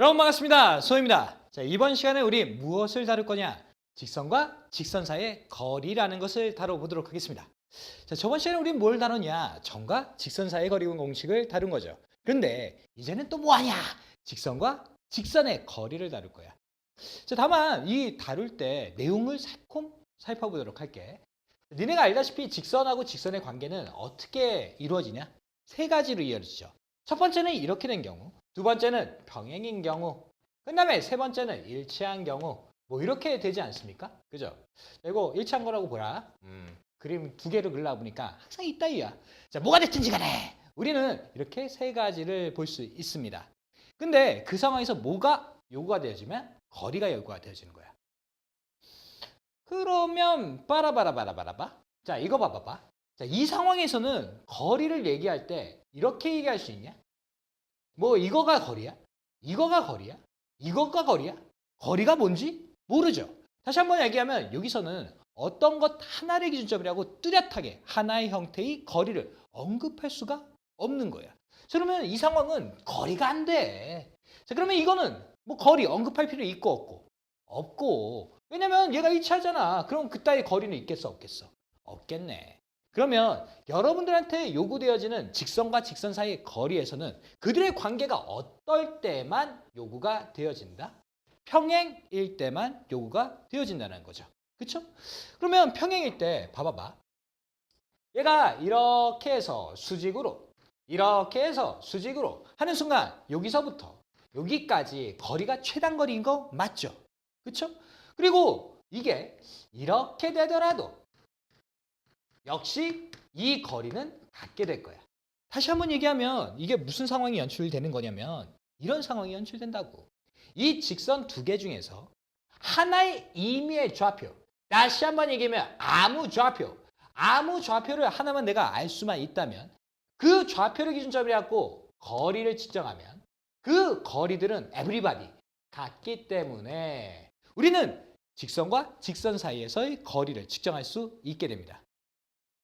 여러분 반갑습니다. 소입니다. 자, 이번 시간에 우리 무엇을 다룰 거냐? 직선과 직선 사이의 거리라는 것을 다뤄보도록 하겠습니다. 자, 저번 시간에 우리 뭘 다뤘냐? 점과 직선 사이의 거리 공식을 다룬 거죠. 그런데 이제는 또 뭐하냐? 직선과 직선의 거리를 다룰 거야. 자, 다만 이 다룰 때 내용을 살콤 살펴보도록 할게. 니네가 알다시피 직선하고 직선의 관계는 어떻게 이루어지냐? 세 가지로 이루어지죠. 첫 번째는 이렇게 된 경우, 두 번째는 평행인 경우, 그 다음에 세 번째는 일치한 경우, 뭐 이렇게 되지 않습니까? 그죠? 이거 일치한 거라고 보라. 음, 그림 두 개를 그리려 보니까 항상 이따위야. 자, 뭐가 됐든지 간에 우리는 이렇게 세 가지를 볼 수 있습니다. 근데 그 상황에서 뭐가 요구가 되어지면 거리가 요구가 되어지는 거야. 그러면 빠라바라바라바라바. 자, 이거 봐봐봐. 자, 이 상황에서는 거리를 얘기할 때 이렇게 얘기할 수 있냐? 뭐 이거가 거리야? 이거가 거리야? 이거가 거리야? 거리가 뭔지 모르죠. 다시 한번 얘기하면 여기서는 어떤 것 하나를 기준점이라고 뚜렷하게 하나의 형태의 거리를 언급할 수가 없는 거야. 자, 그러면 이 상황은 거리가 안 돼. 자, 그러면 이거는 뭐 거리 언급할 필요 있고 없고 없고 왜냐면 얘가 일치하잖아. 그럼 그따위 거리는 있겠어 없겠어? 없겠네. 그러면 여러분들한테 요구되어지는 직선과 직선 사이의 거리에서는 그들의 관계가 어떨 때만 요구가 되어진다? 평행일 때만 요구가 되어진다는 거죠. 그쵸? 그러면 평행일 때 봐봐봐. 얘가 이렇게 해서 수직으로 이렇게 해서 수직으로 하는 순간 여기서부터 여기까지 거리가 최단 거리인 거 맞죠? 그쵸? 그리고 이게 이렇게 되더라도 역시 이 거리는 같게 될 거야. 다시 한번 얘기하면 이게 무슨 상황이 연출되는 거냐면 이런 상황이 연출된다고. 이 직선 두 개 중에서 하나의 임의의 좌표. 다시 한번 얘기하면 아무 좌표. 아무 좌표를 하나만 내가 알 수만 있다면 그 좌표를 기준점으로 갖고 거리를 측정하면 그 거리들은 everybody 같기 때문에 우리는 직선과 직선 사이에서의 거리를 측정할 수 있게 됩니다.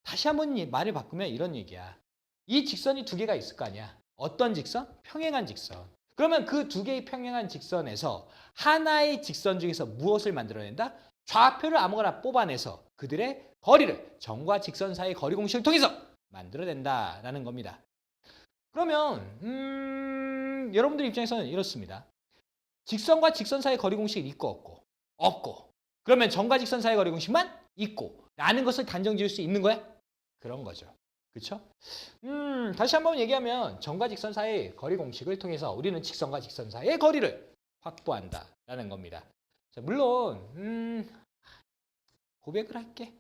다시 한번 이 말을 바꾸면 이런 얘기야. 이 직선이 두 개가 있을 거 아니야. 어떤 직선? 평행한 직선. 그러면 그 두 개의 평행한 직선에서 하나의 직선 중에서 무엇을 만들어낸다? 좌표를 아무거나 뽑아내서 그들의 거리를 점과 직선 사이의 거리 공식을 통해서 만들어낸다라는 겁니다. 그러면 음, 여러분들 입장에서는 이렇습니다. 직선과 직선 사이의 거리 공식이 있고 없고 없고 그러면 점과 직선 사이의 거리 공식만 있고 라는 것을 단정 지을 수 있는 거야? 그런 거죠. 그렇죠? 음, 다시 한번 얘기하면 점과 직선 사이의 거리 공식을 통해서 우리는 직선과 직선 사이의 거리를 확보한다라는 겁니다. 자, 물론 음, 고백을 할게.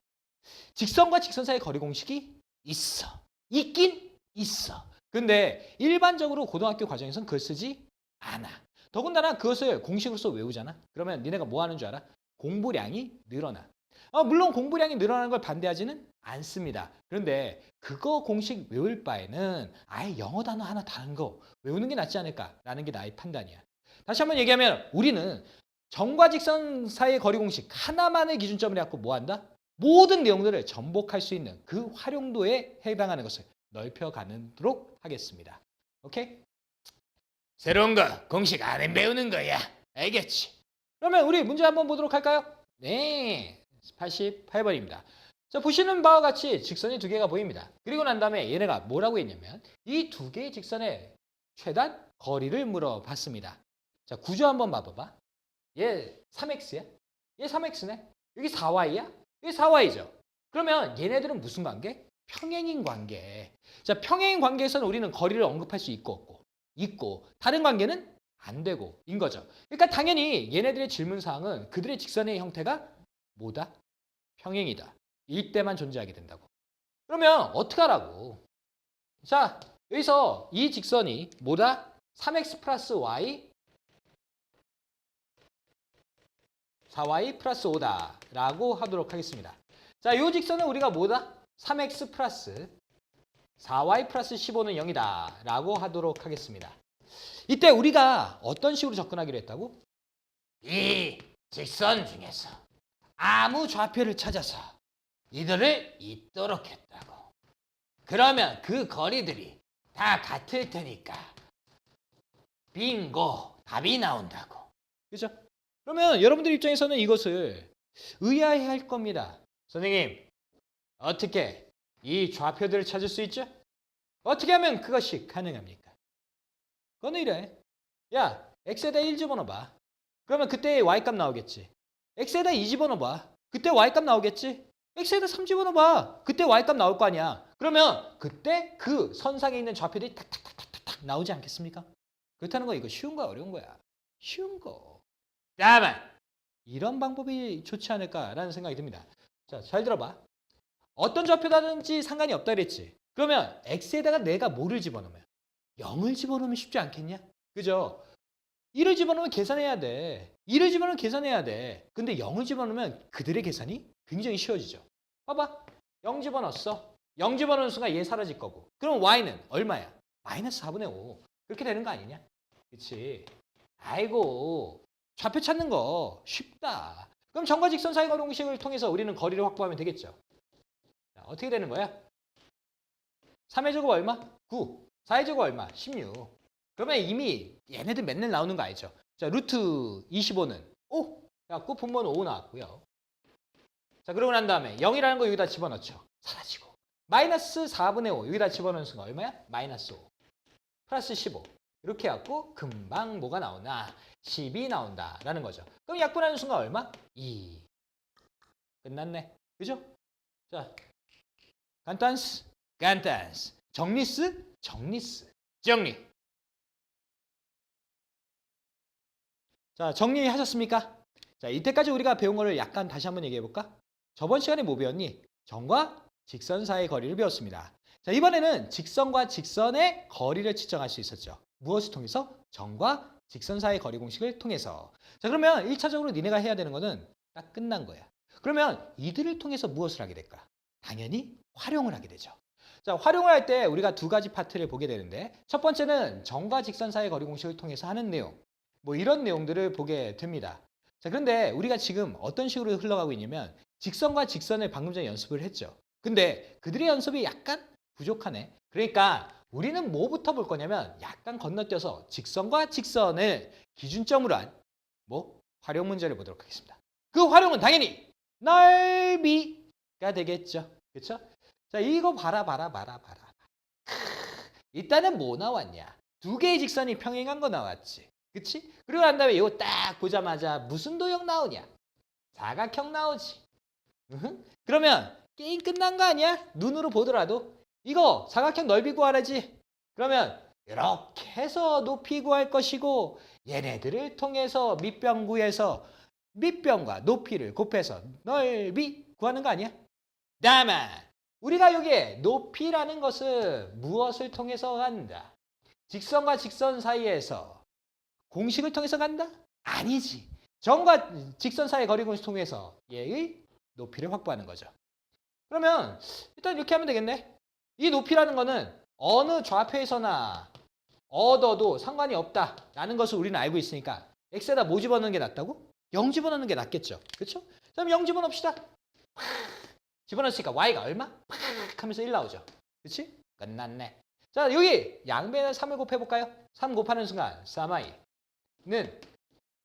직선과 직선 사이의 거리 공식이 있어. 있긴 있어. 근데 일반적으로 고등학교 과정에서는 그걸 쓰지 않아. 더군다나 그것을 공식으로서 외우잖아. 그러면 니네가 뭐 하는 줄 알아? 공부량이 늘어나. 어, 물론 공부량이 늘어나는 걸 반대하지는 않습니다. 그런데 그거 공식 외울 바에는 아예 영어 단어 하나 다른 거 외우는 게 낫지 않을까라는 게 나의 판단이야. 다시 한번 얘기하면 우리는 정과 직선 사이의 거리 공식 하나만을 기준점으로 갖고 뭐 한다? 모든 내용들을 전복할 수 있는 그 활용도에 해당하는 것을 넓혀가도록 하겠습니다. 오케이? 새로운 거 공식 안에 배우는 거야. 알겠지? 그러면 우리 문제 한번 보도록 할까요? 네. 88번입니다. 자, 보시는 바와 같이 직선이 두 개가 보입니다. 그리고 난 다음에 얘네가 뭐라고 했냐면 이 두 개의 직선의 최단 거리를 물어봤습니다. 자, 구조 한번 봐봐봐. 얘 3x야? 얘 3x네? 여기 4y야? 여기 4y죠? 그러면 얘네들은 무슨 관계? 평행인 관계. 자, 평행인 관계에서는 우리는 거리를 언급할 수 있고 없고 있고 다른 관계는 안 되고 인 거죠. 그러니까 당연히 얘네들의 질문 사항은 그들의 직선의 형태가 뭐다? 평행이다. 일 때만 존재하게 된다고. 그러면 어떻게 하라고? 자, 여기서 이 직선이 뭐다? 3x 플러스 y 4y 플러스 5다 라고 하도록 하겠습니다. 자, 이 직선은 우리가 뭐다? 3x 플러스 4y 플러스 15는 0이다 라고 하도록 하겠습니다. 이때 우리가 어떤 식으로 접근하기로 했다고? 이 직선 중에서 아무 좌표를 찾아서 이들을 잇도록 했다고. 그러면 그 거리들이 다 같을 테니까 빙고 답이 나온다고. 그죠? 그러면 여러분들 입장에서는 이것을 의아해 할 겁니다. 선생님, 어떻게 이 좌표들을 찾을 수 있죠? 어떻게 하면 그것이 가능합니까? 그거는 이래. 야, x에다 1 집어넣어봐. 그러면 그때 y값 나오겠지. X에다 2 집어넣어봐. 그때 y값 나오겠지. x에다 3 집어넣어봐. 그때 y값 나올 거 아니야. 그러면 그때 그 선상에 있는 좌표들이 탁탁탁탁탁 나오지 않겠습니까? 그렇다는 거 이거 쉬운 거야 어려운 거야? 쉬운 거. 다만 이런 방법이 좋지 않을까라는 생각이 듭니다. 자, 잘 들어봐. 어떤 좌표다든지 상관이 없다 그랬지. 그러면 x에다가 내가 뭐를 집어넣으면 0을 집어넣으면 쉽지 않겠냐? 그죠? 1을 집어넣으면 계산해야 돼. 1을 집어넣으면 계산해야 돼. 근데 0을 집어넣으면 그들의 계산이 굉장히 쉬워지죠. 봐봐. 0 집어넣었어. 0 집어넣는 순간 얘 사라질 거고. 그럼 y는 얼마야? 마이너스 4분의 5. 그렇게 되는 거 아니냐? 그치? 아이고. 좌표 찾는 거 쉽다. 그럼 정과 직선 사이 거리 공식을 통해서 우리는 거리를 확보하면 되겠죠. 자, 어떻게 되는 거야? 3의 제곱 얼마? 9. 4의 제곱 얼마? 16. 그러면 이미 얘네들 맨날 나오는 거 알죠? 자, 루트 25는 5. 그래갖고 분모는 5 나왔고요. 자, 그러고 난 다음에 0이라는 거 여기다 집어넣죠. 사라지고. 마이너스 4분의 5. 여기다 집어넣는 순간 얼마야? 마이너스 5. 플러스 15. 이렇게 해갖고 금방 뭐가 나오나? 10이 나온다라는 거죠. 그럼 약분하는 순간 얼마? 2. 끝났네. 그죠? 자, 간단스, 간단스. 정리스, 정리스. 정리. 자, 정리하셨습니까? 자, 이때까지 우리가 배운 거를 약간 다시 한번 얘기해 볼까? 저번 시간에 뭐 배웠니? 정과 직선 사이의 거리를 배웠습니다. 자, 이번에는 직선과 직선의 거리를 측정할 수 있었죠. 무엇을 통해서? 정과 직선 사이의 거리 공식을 통해서. 자, 그러면 1차적으로 니네가 해야 되는 거는 딱 끝난 거야. 그러면 이들을 통해서 무엇을 하게 될까? 당연히 활용을 하게 되죠. 자, 활용을 할 때 우리가 두 가지 파트를 보게 되는데 첫 번째는 정과 직선 사이의 거리 공식을 통해서 하는 내용. 뭐 이런 내용들을 보게 됩니다. 자, 그런데 우리가 지금 어떤 식으로 흘러가고 있냐면 직선과 직선을 방금 전에 연습을 했죠. 근데 그들의 연습이 약간 부족하네. 그러니까 우리는 뭐부터 볼 거냐면 약간 건너뛰어서 직선과 직선을 기준점으로 한 뭐 활용 문제를 보도록 하겠습니다. 그 활용은 당연히 넓이가 되겠죠. 그렇죠? 자, 이거 봐라 봐라 봐라 봐라. 크, 일단은 뭐 나왔냐? 두 개의 직선이 평행한 거 나왔지. 그치? 그리고 난 다음에 이거 딱 보자마자 무슨 도형 나오냐? 사각형 나오지. 그러면 게임 끝난 거 아니야? 눈으로 보더라도 이거 사각형 넓이 구하라지. 그러면 이렇게 해서 높이 구할 것이고 얘네들을 통해서 밑변 구해서 밑변과 높이를 곱해서 넓이 구하는 거 아니야? 다만 우리가 여기에 높이라는 것은 무엇을 통해서 간다? 직선과 직선 사이에서 공식을 통해서 간다? 아니지. 정과 직선 사이의 거리 공식 통해서 얘의 높이를 확보하는 거죠. 그러면 일단 이렇게 하면 되겠네. 이 높이라는 거는 어느 좌표에서나 얻어도 상관이 없다라는 것을 우리는 알고 있으니까 x에다 뭐 집어넣는 게 낫다고? 0 집어넣는 게 낫겠죠. 그렇죠? 그럼 0 집어넣읍시다. 팍 집어넣으니까 y가 얼마? 팍 하면서 1 나오죠. 그렇지? 끝났네. 자, 여기 양변에 3을 곱해볼까요? 3 곱하는 순간 3i 는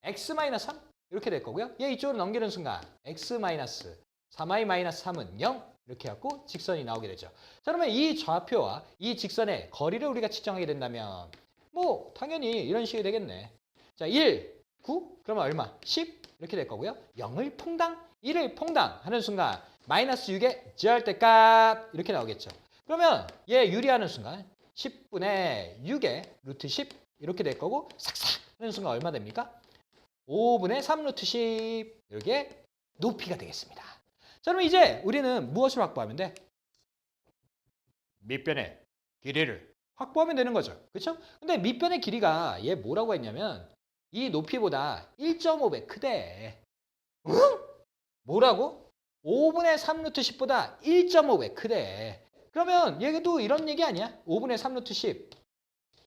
x-3 이렇게 될 거고요. 얘 이쪽으로 넘기는 순간 x-3i-3은 0 이렇게 해갖고 직선이 나오게 되죠. 자, 그러면 이 좌표와 이 직선의 거리를 우리가 측정하게 된다면 뭐 당연히 이런 식이 되겠네. 자, 1, 9 그러면 얼마? 10 이렇게 될 거고요. 0을 퐁당, 1을 퐁당 하는 순간 마이너스 6의 절대값 이렇게 나오겠죠. 그러면 얘 유리하는 순간 10분의 6의 루트 10 이렇게 될 거고 삭삭 하는 순간 얼마 됩니까? 5분의 3 루트 10 이렇게 높이가 되겠습니다. 자, 그럼 이제 우리는 무엇을 확보하면 돼? 밑변의 길이를 확보하면 되는 거죠. 그렇죠? 근데 밑변의 길이가 얘 뭐라고 했냐면 이 높이보다 1.5배 크대. 응? 뭐라고? 5분의 3 루트 10보다 1.5배 크대. 그러면 얘도 이런 얘기 아니야? 5분의 3 루트 10.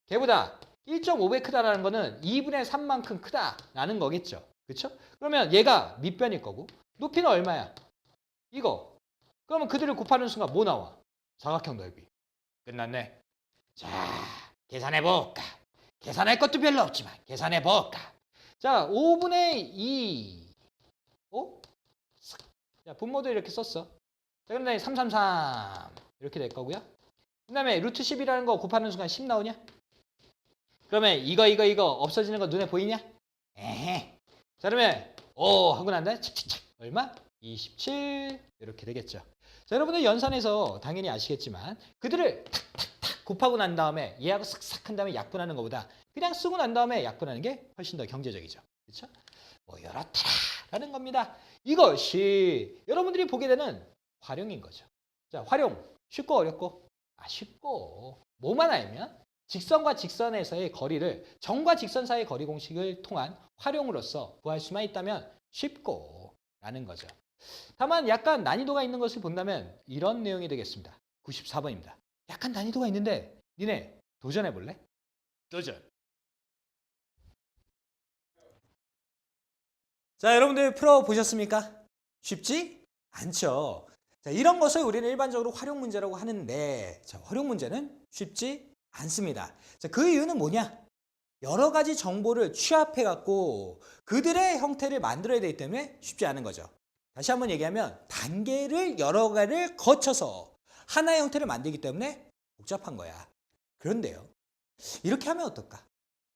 걔보다 1.5배 크다라는 거는 2분의 3만큼 크다라는 거겠죠. 그렇죠? 그러면 얘가 밑변일 거고 높이는 얼마야? 이거. 그러면 그들을 곱하는 순간 뭐 나와? 사각형 넓이. 끝났네. 자, 계산해 볼까? 계산할 것도 별로 없지만 계산해 볼까? 자, 5분의 2. 어? 싹. 자, 분모도 이렇게 썼어. 자, 다음에 333 이렇게 될 거고요. 그다음에 루트 10이라는 거 곱하는 순간 10 나오냐? 그러면 이거 이거 이거 없어지는 거 눈에 보이냐? 에헤. 자, 그러면 오 하고 난 다음에 착착착 얼마? 27 이렇게 되겠죠. 자, 여러분들 연산에서 당연히 아시겠지만 그들을 탁탁탁 곱하고 난 다음에 얘하고 싹싹 한 다음에 약분하는 것보다 그냥 쓰고 난 다음에 약분하는 게 훨씬 더 경제적이죠. 그렇죠? 뭐 이렇다라는 겁니다. 이것이 여러분들이 보게 되는 활용인 거죠. 자, 활용 쉽고 어렵고 아 쉽고 뭐만 알면 직선과 직선에서의 거리를 정과 직선 사이의 거리 공식을 통한 활용으로서 구할 수만 있다면 쉽고 라는 거죠. 다만 약간 난이도가 있는 것을 본다면 이런 내용이 되겠습니다. 94번입니다. 약간 난이도가 있는데 니네 도전해 볼래? 도전. 자, 여러분들 풀어 보셨습니까? 쉽지 않죠. 자, 이런 것을 우리는 일반적으로 활용 문제라고 하는데 자, 활용 문제는 쉽지 않습니다. 자, 그 이유는 뭐냐? 여러 가지 정보를 취합해 갖고 그들의 형태를 만들어야 되기 때문에 쉽지 않은 거죠. 다시 한번 얘기하면 단계를 여러 가지를 거쳐서 하나의 형태를 만들기 때문에 복잡한 거야. 그런데요. 이렇게 하면 어떨까?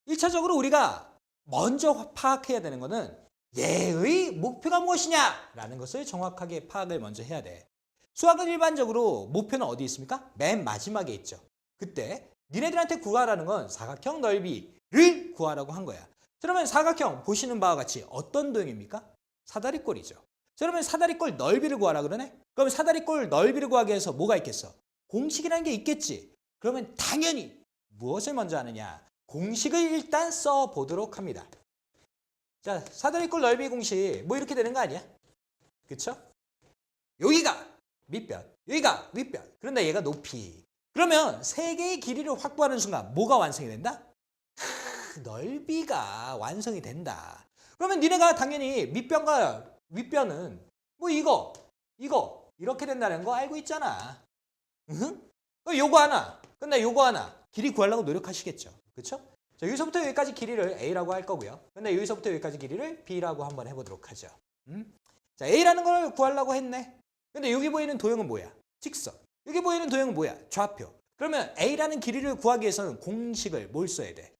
1차적으로 우리가 먼저 파악해야 되는 거는 얘의 목표가 무엇이냐라는 것을 정확하게 파악을 먼저 해야 돼. 수학은 일반적으로 목표는 어디 있습니까? 맨 마지막에 있죠. 그때 니네들한테 구하라는 건 사각형 넓이를 구하라고 한 거야. 그러면 사각형 보시는 바와 같이 어떤 도형입니까? 사다리꼴이죠. 자, 그러면 사다리꼴 넓이를 구하라 그러네? 그러면 사다리꼴 넓이를 구하기 위해서 뭐가 있겠어? 공식이라는 게 있겠지. 그러면 당연히 무엇을 먼저 하느냐? 공식을 일단 써보도록 합니다. 자, 사다리꼴 넓이 공식 뭐 이렇게 되는 거 아니야? 그쵸? 여기가 밑변, 여기가 윗변. 그런데 얘가 높이. 그러면 세 개의 길이를 확보하는 순간 뭐가 완성이 된다? 크, 넓이가 완성이 된다. 그러면 니네가 당연히 밑변과 윗변은 뭐 이거, 이거 이렇게 된다는 거 알고 있잖아. 응? 그럼 요거 하나, 근데 요거 하나 길이 구하려고 노력하시겠죠. 그렇죠? 자, 여기서부터 여기까지 길이를 A라고 할 거고요. 근데 여기서부터 여기까지 길이를 B라고 한번 해보도록 하죠. 음? 자, A라는 걸 구하려고 했네. 근데 여기 보이는 도형은 뭐야? 직선. 여기 보이는 도형은 뭐야? 좌표. 그러면 A라는 길이를 구하기 위해서는 공식을 뭘 써야 돼?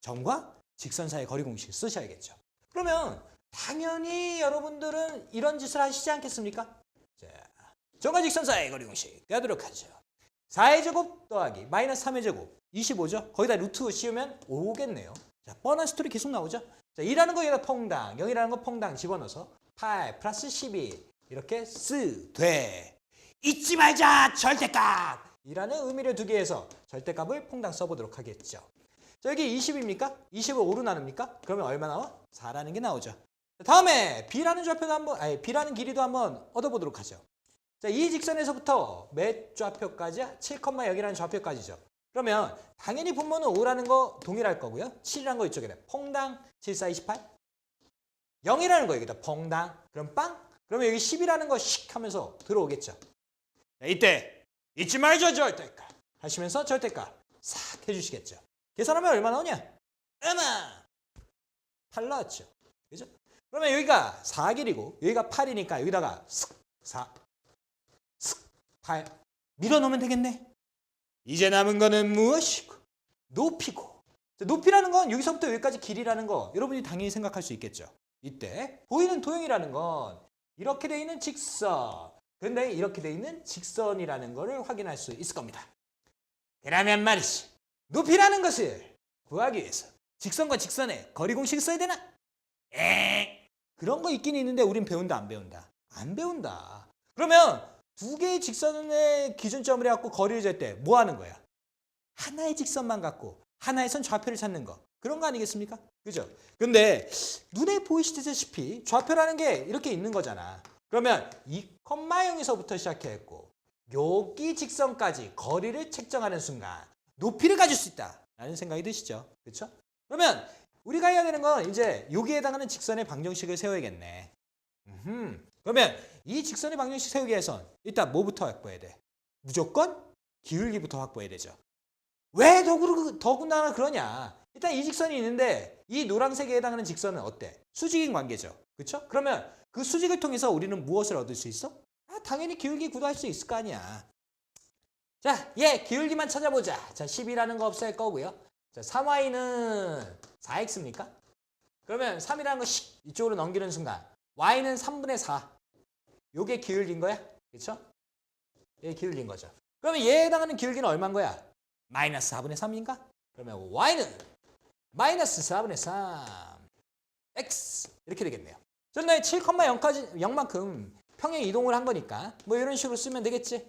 점과 직선 사이의 거리 공식 쓰셔야겠죠. 그러면 당연히 여러분들은 이런 짓을 하시지 않겠습니까? 자, 점과 직선 사이의 거리 공식 하도록 하죠. 4의 제곱 더하기 마이너스 3의 제곱 25죠? 거기다 루트 씌우면 5겠네요. 자, 뻔한 스토리 계속 나오죠? 자, 2라는 거 여기다 퐁당, 0이라는 거 퐁당 집어넣어서 8 플러스 12 이렇게 쓰, 돼. 잊지 말자, 절대값! 이라는 의미를 두기 위해서 절대값을 퐁당 써보도록 하겠죠. 자, 여기 20입니까? 20을 5로 나눕니까? 그러면 얼마 나와? 4라는 게 나오죠. 자, 다음에 B라는 좌표도 한번, 아니, B라는 길이도 한번 얻어보도록 하죠. 자, 이 직선에서부터 몇 좌표까지? 7,0이라는 좌표까지죠. 그러면 당연히 분모는 5라는 거 동일할 거고요. 7이라는 거 이쪽에 돼. 퐁당 7, 4, 28. 0이라는 거 여기다 퐁당. 그럼 빵? 그러면 여기 10이라는 거 씩 하면서 들어오겠죠. 자, 이때 잊지 말죠 절대값 하시면서 절대값 싹 해주시겠죠. 계산하면 얼마 나 오냐? 얼마? 8 나왔죠. 그죠? 그러면 여기가 4길이고 여기가 8이니까 여기다가 슥 4, 슥 8 밀어넣으면 되겠네. 이제 남은 거는 무엇이고? 높이고. 자, 높이라는 건 여기서부터 여기까지 길이라는 거 여러분이 당연히 생각할 수 있겠죠. 이때 보이는 도형이라는 건 이렇게 돼 있는 직선. 근데 이렇게 돼 있는 직선이라는 거를 확인할 수 있을 겁니다. 그러면 말이지. 높이라는 것을 구하기 위해서 직선과 직선의 거리 공식을 써야 되나? 에 그런 거 있긴 있는데 우린 배운다 안 배운다? 안 배운다. 그러면 두 개의 직선의 기준점을 해갖고 거리를 잴 때 뭐 하는 거야? 하나의 직선만 갖고 하나의 선 좌표를 찾는 거. 그런 거 아니겠습니까? 그죠? 근데 눈에 보이시다시피 좌표라는 게 이렇게 있는 거잖아. 그러면 2,0에서부터 시작해갖고 여기 직선까지 거리를 책정하는 순간 높이를 가질 수 있다 라는 생각이 드시죠? 그렇죠? 그러면 우리가 해야 되는 건 이제 여기에 해당하는 직선의 방정식을 세워야겠네. 음흠. 그러면 이 직선의 방정식 세우기 위해선 일단 뭐부터 확보해야 돼? 무조건 기울기부터 확보해야 되죠. 왜 더구, 더군다나 그러냐? 일단 이 직선이 있는데 이 노란색에 해당하는 직선은 어때? 수직인 관계죠. 그렇죠? 그러면 그 수직을 통해서 우리는 무엇을 얻을 수 있어? 아, 당연히 기울기 구도 할 수 있을 거 아니야. 자, 얘 기울기만 찾아보자. 자, 10이라는 거 없앨 거고요. 자, 3y는 4x입니까? 그러면 3이라는 거 씩 이쪽으로 넘기는 순간 y는 3분의 4. 요게 기울기인 거야. 그렇죠? 얘 기울기인 거죠. 그러면 얘에 해당하는 기울기는 얼마인 거야? 마이너스 4분의 3인가? 그러면 y는 마이너스 4분의 3 x 이렇게 되겠네요. 저는 7,0까지 0만큼 평행 이동을 한 거니까 뭐 이런 식으로 쓰면 되겠지.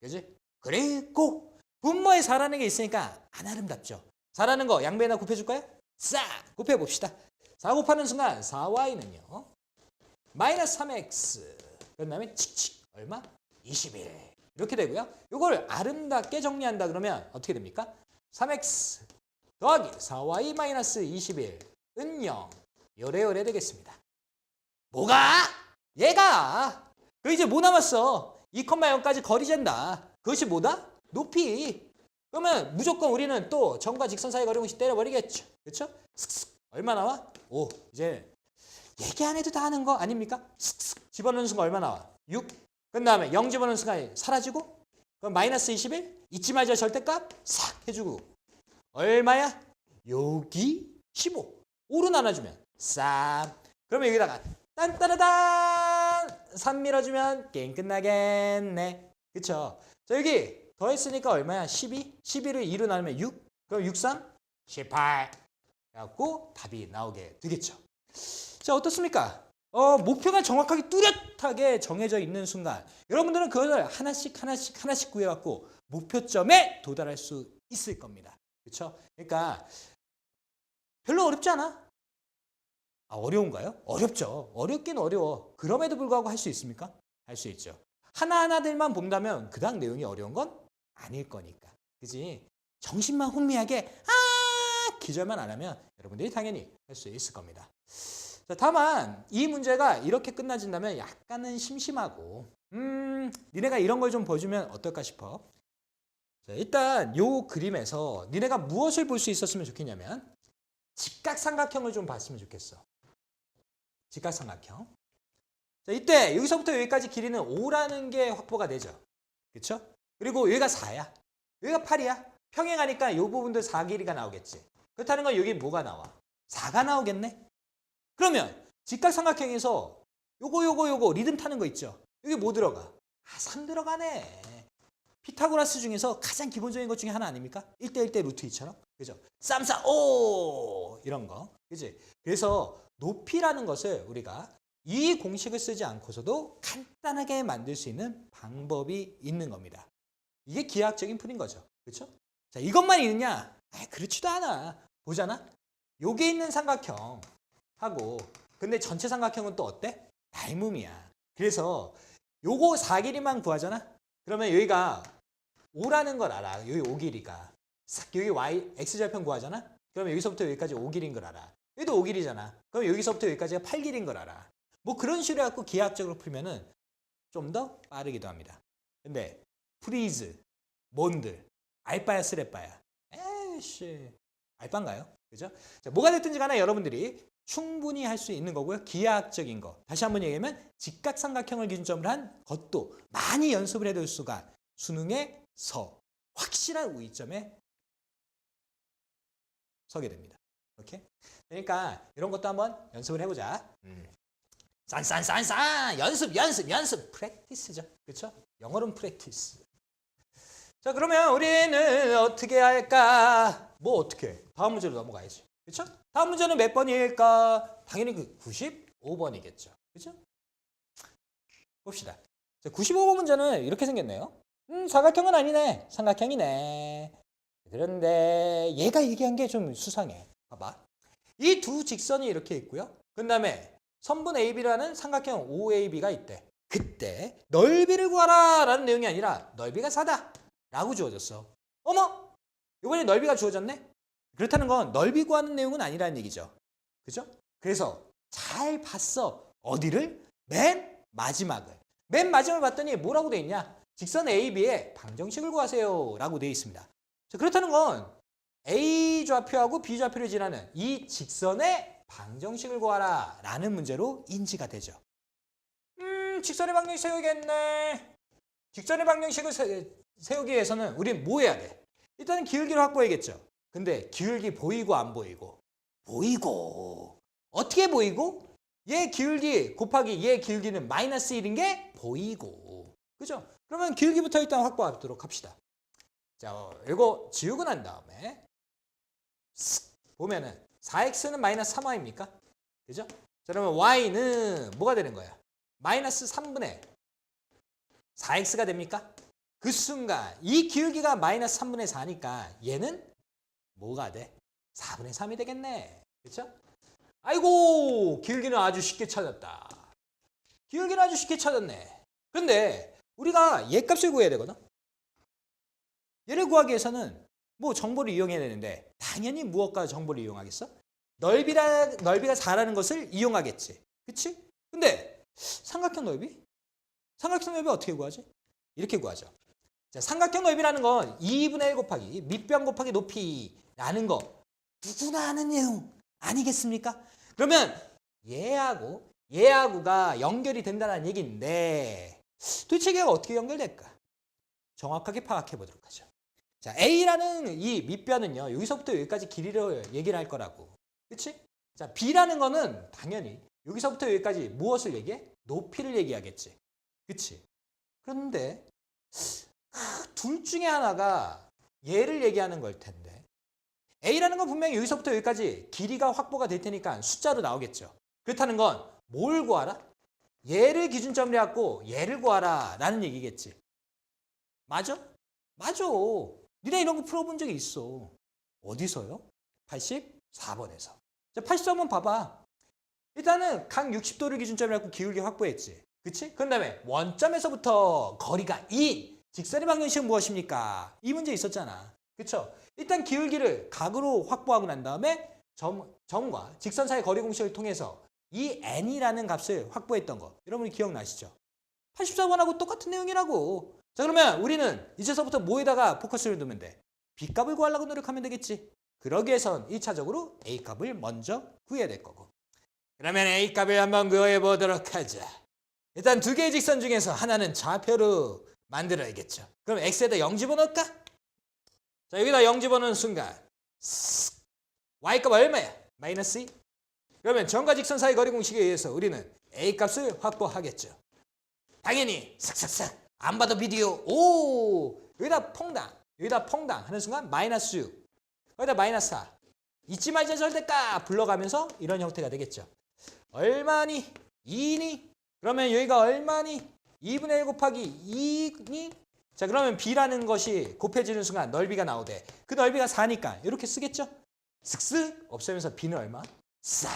그지? 그리고 분모에 4라는 게 있으니까 안 아름답죠. 4라는 거 양배에다 곱해줄 거야? 싹 곱해봅시다. 4 곱하는 순간 4y는요. 마이너스 3x 그 다음에 칙칙 얼마? 21 이렇게 되고요. 이걸 아름답게 정리한다 그러면 어떻게 됩니까? 3x 더하기 4y 마이너스 21은 0 요래요래 되겠습니다. 뭐가? 얘가 그 이제 뭐 남았어? 2,0까지 거리 잰다. 그것이 뭐다? 높이. 그러면 무조건 우리는 또 점과 직선 사이 거리 공식 때려버리겠죠. 그렇죠? 슥슥 얼마 나와? 오 이제 얘기 안 해도 다 아는 거 아닙니까? 슥슥 집어넣는 순간 얼마 나와? 6. 그 다음에 0 집어넣는 순간 사라지고 그럼 마이너스 21 잊지 말자 절대값 싹 해주고 얼마야? 여기 15 5로 나눠주면 싹 그러면 여기다가 딴따라단 3 밀어주면 게임 끝나겠네 그쵸? 자 여기 더했으니까 얼마야? 12 12를 2로 나누면 6 그럼 6, 3 18 그래갖고 답이 나오게 되겠죠 자 어떻습니까? 어, 목표가 정확하게 뚜렷하게 정해져 있는 순간 여러분들은 그걸 하나씩 하나씩 하나씩 구해갖고 목표점에 도달할 수 있을 겁니다. 그렇죠? 그러니까 별로 어렵지 않아. 아, 어려운가요? 어렵죠. 어렵긴 어려워. 그럼에도 불구하고 할 수 있습니까? 할 수 있죠. 하나하나들만 본다면 그닥 내용이 어려운 건 아닐 거니까. 그지? 정신만 혼미하게 아 기절만 안 하면 여러분들이 당연히 할 수 있을 겁니다. 자, 다만 이 문제가 이렇게 끝나진다면 약간은 심심하고 음 니네가 이런 걸 좀 보여주면 어떨까 싶어. 자, 일단 요 그림에서 니네가 무엇을 볼 수 있었으면 좋겠냐면 직각삼각형을 좀 봤으면 좋겠어. 직각삼각형. 자, 이때 여기서부터 여기까지 길이는 5라는 게 확보가 되죠. 그렇죠? 그리고 여기가 4야. 여기가 8이야. 평행하니까 이 부분도 4 길이가 나오겠지. 그렇다는 건 여기 뭐가 나와? 4가 나오겠네. 그러면 직각삼각형에서 요거 요거 요거 리듬 타는 거 있죠. 여기 뭐 들어가? 아, 3 들어가네. 피타고라스 중에서 가장 기본적인 것 중에 하나 아닙니까? 1대1대 루트 2처럼. 그죠? 쌈싸 오 이런 거. 그지? 그래서 높이라는 것을 우리가 이 공식을 쓰지 않고서도 간단하게 만들 수 있는 방법이 있는 겁니다. 이게 기하학적인 풀인 거죠. 그렇죠? 자, 이것만 있느냐? 아, 그렇지도 않아. 보잖아. 여기 있는 삼각형 하고 근데 전체 삼각형은 또 어때? 닮음이야. 그래서 요거 4길이만 구하잖아. 그러면 여기가 5라는 걸 알아. 여기 5길이가. 여기 y x절편 구하잖아. 그러면 여기서부터 여기까지 5길인 걸 알아. 여기도 5길이잖아. 그럼 여기서부터 여기까지가 8길인 걸 알아. 뭐 그런 식으로 해갖고 기하학적으로 풀면은 좀 더 빠르기도 합니다. 근데 프리즈, 뭔들, 알바야 쓰레빠야. 에이씨, 알바인가요? 그죠? 자, 뭐가 됐든지 간에 여러분들이 충분히 할 수 있는 거고요. 기하학적인 거. 다시 한번 얘기하면 직각삼각형을 기준점으로 한 것도 많이 연습을 해둘 수가 수능에서 확실한 우위점에 서게 됩니다. 오케이? 그러니까 이런 것도 한번 연습을 해보자. 음. 싼싼싼싼 연습 연습 연습 프랙티스죠. 그렇죠? 영어로는 프랙티스. 자 그러면 우리는 어떻게 할까? 뭐 어떻게? 다음 문제로 넘어가야지. 그렇죠? 다음 문제는 몇 번일까? 당연히 그 95번이겠죠. 그렇죠? 봅시다. 자, 95번 문제는 이렇게 생겼네요. 음, 사각형은 아니네. 삼각형이네. 그런데 얘가 얘기한 게 좀 수상해. 봐봐. 이 두 직선이 이렇게 있고요. 그 다음에 선분 AB라는 삼각형 OAB가 있대. 그때 넓이를 구하라 라는 내용이 아니라 넓이가 4다 라고 주어졌어. 어머! 이번에 넓이가 주어졌네? 그렇다는 건 넓이 구하는 내용은 아니라는 얘기죠. 그죠? 그래서 잘 봤어. 어디를? 맨 마지막을. 맨 마지막을 봤더니 뭐라고 돼 있냐? 직선 AB의 방정식을 구하세요 라고 돼 있습니다. 자, 그렇다는 건 A 좌표하고 B 좌표를 지나는 이 직선의 방정식을 구하라 라는 문제로 인지가 되죠. 음, 직선의 방정식 세우겠네. 직선의 방정식을 세, 세우기 위해서는 우린 뭐 해야 돼? 일단은 기울기를 확보해야겠죠. 근데 기울기 보이고 안 보이고? 보이고. 어떻게 보이고? 얘 기울기 곱하기 얘 기울기는 마이너스 1인 게 보이고. 그죠? 그러면 기울기부터 일단 확보하도록 합시다. 자, 어, 이거 지우고 난 다음에 쓱 보면은 4x는 마이너스 3y입니까? 그죠? 자, 그러면 y는 뭐가 되는 거야? 마이너스 3분의 4x가 됩니까? 그 순간 이 기울기가 마이너스 3분의 4니까 얘는 뭐가 돼? 4분의 3이 되겠네. 그렇죠? 아이고 기울기는 아주 쉽게 찾았다. 기울기는 아주 쉽게 찾았네. 근데 우리가 얘 값을 구해야 되거든. 얘를 구하기 위해서는 뭐 정보를 이용해야 되는데 당연히 무엇과 정보를 이용하겠어? 넓이라 넓이가 4라는 것을 이용하겠지. 그치? 근데 삼각형 넓이? 삼각형 넓이 어떻게 구하지? 이렇게 구하죠. 자, 삼각형 넓이라는 건 2분의 1 곱하기 밑변 곱하기 높이라는 거 누구나 아는 내용 아니겠습니까? 그러면 얘하고 얘하고가 연결이 된다는 얘기인데 도대체 얘가 어떻게 연결될까? 정확하게 파악해 보도록 하죠. 자, A라는 이 밑변은요. 여기서부터 여기까지 길이를 얘기를 할 거라고. 그치? 자, B라는 거는 당연히 여기서부터 여기까지 무엇을 얘기해? 높이를 얘기하겠지. 그치? 그런데 둘 중에 하나가 얘를 얘기하는 걸 텐데 A라는 건 분명히 여기서부터 여기까지 길이가 확보가 될 테니까 숫자로 나오겠죠. 그렇다는 건 뭘 구하라? 얘를 기준점으로 해갖고 얘를 구하라 라는 얘기겠지. 맞아? 맞아. 니네 이런 거 풀어본 적이 있어. 어디서요? 84번에서. 자, 83번 봐봐. 일단은 각 60도를 기준점으로 해갖고 기울기 확보했지. 그치? 그 다음에 원점에서부터 거리가 2. 직선의 방정식은 무엇입니까? 이 문제 있었잖아. 그쵸? 일단 기울기를 각으로 확보하고 난 다음에 점, 점과 직선 사이 거리 공식을 통해서 이 n이라는 값을 확보했던 거. 여러분이 기억나시죠? 84번하고 똑같은 내용이라고. 자 그러면 우리는 이제서부터 뭐에다가 포커스를 두면 돼? B값을 구하려고 노력하면 되겠지. 그러기 위해선 1차적으로 A값을 먼저 구해야 될 거고. 그러면 A값을 한번 구해 보도록 하자. 일단 두 개의 직선 중에서 하나는 좌표로 만들어야겠죠. 그럼 X에다 0 집어넣을까? 자 여기다 0 집어넣는 순간 쓱. Y값 얼마야? 마이너스 2. 그러면 점과 직선 사이 거리 공식에 의해서 우리는 A값을 확보하겠죠. 당연히 싹싹싹 안 봐도 비디오 오 여기다 퐁당 여기다 퐁당 하는 순간 마이너스 6 여기다 마이너스 4 잊지 말자 절대값 불러가면서 이런 형태가 되겠죠. 얼마니? 2니? 그러면 여기가 얼마니? 2분의 1 곱하기 2니? 자 그러면 B라는 것이 곱해지는 순간 넓이가 나오대. 그 넓이가 4니까 이렇게 쓰겠죠? 슥슥 없애면서 B는 얼마? 4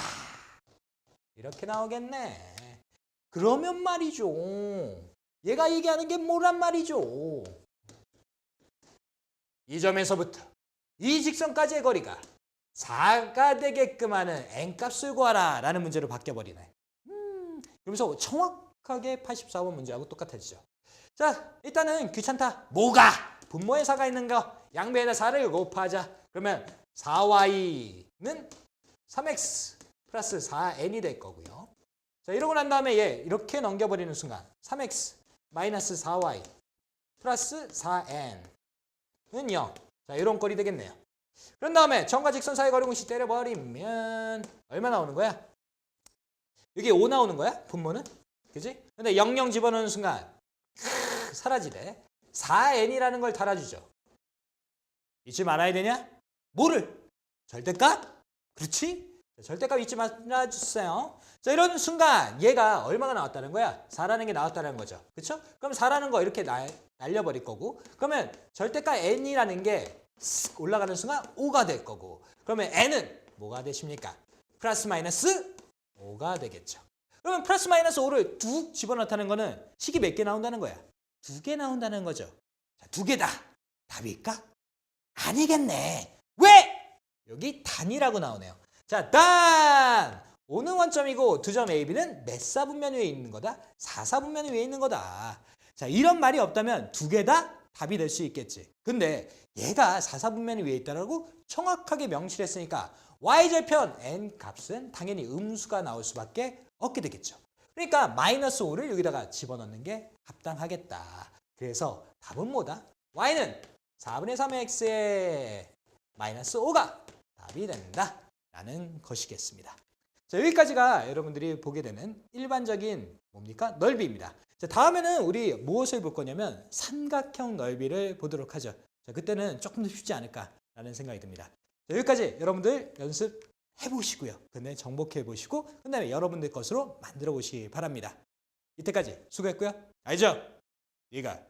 이렇게 나오겠네. 그러면 말이죠. 얘가 얘기하는 게 뭐란 말이죠. 이 점에서부터 이 직선까지의 거리가 4가 되게끔 하는 n값을 구하라 라는 문제로 바뀌어버리네. 음, 그러면서 정확하게 84번 문제하고 똑같아지죠. 자, 일단은 귀찮다. 뭐가? 분모에 4가 있는 거. 양배에다 4를 곱하자. 그러면 4y는 3x 플러스 4n이 될 거고요. 자, 이러고 난 다음에 얘 이렇게 넘겨버리는 순간 3x 마이너스 4y 플러스 4n은 0. 자, 이런 꼴이 되겠네요. 그런 다음에 점과 직선 사이 거리 공식 때려버리면 얼마 나오는 거야? 여기 5 나오는 거야? 분모는? 그지? 근데 00 집어넣는 순간 크, 사라지래. 4n이라는 걸 달아주죠. 잊지 말아야 되냐? 뭐를? 절대값? 그렇지? 자, 절대값 잊지 말아주세요. 자, 이런 순간 얘가 얼마가 나왔다는 거야? 4라는 게 나왔다는 거죠. 그렇죠? 그럼 4라는 거 이렇게 날, 날려버릴 거고 그러면 절대값 n이라는 게쓱 올라가는 순간 5가 될 거고 그러면 n은 뭐가 되십니까? 플러스 마이너스 5가 되겠죠. 그러면 플러스 마이너스 5를 뚝 집어넣다는 거는 식이 몇 개 나온다는 거야? 두 개 나온다는 거죠. 자, 두 개다. 답일까? 아니겠네. 왜? 여기 단이라고 나오네요. 자, 단! 5는 원점이고 두 점 A, B는 몇 사분면 위에 있는 거다? 4사분면 위에 있는 거다. 자, 이런 말이 없다면 두 개 다 답이 될 수 있겠지. 근데 얘가 4사분면이 위에 있다라고 정확하게 명시했으니까 y절편 n 값은 당연히 음수가 나올 수밖에 없게 되겠죠. 그러니까 마이너스 5를 여기다가 집어넣는 게 합당하겠다. 그래서 답은 뭐다? y는 4분의 3x의 마이너스 5가 답이 된다. 라는 것이겠습니다. 자, 여기까지가 여러분들이 보게 되는 일반적인 뭡니까? 넓이입니다. 자, 다음에는 우리 무엇을 볼 거냐면 삼각형 넓이를 보도록 하죠. 자, 그때는 조금 더 쉽지 않을까라는 생각이 듭니다. 자, 여기까지 여러분들 연습해 보시고요. 그다음에 정복해 보시고 그다음에 여러분들 것으로 만들어 보시기 바랍니다. 이때까지 수고했고요. 알죠? 네가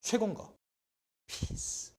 최고인 거. 피스.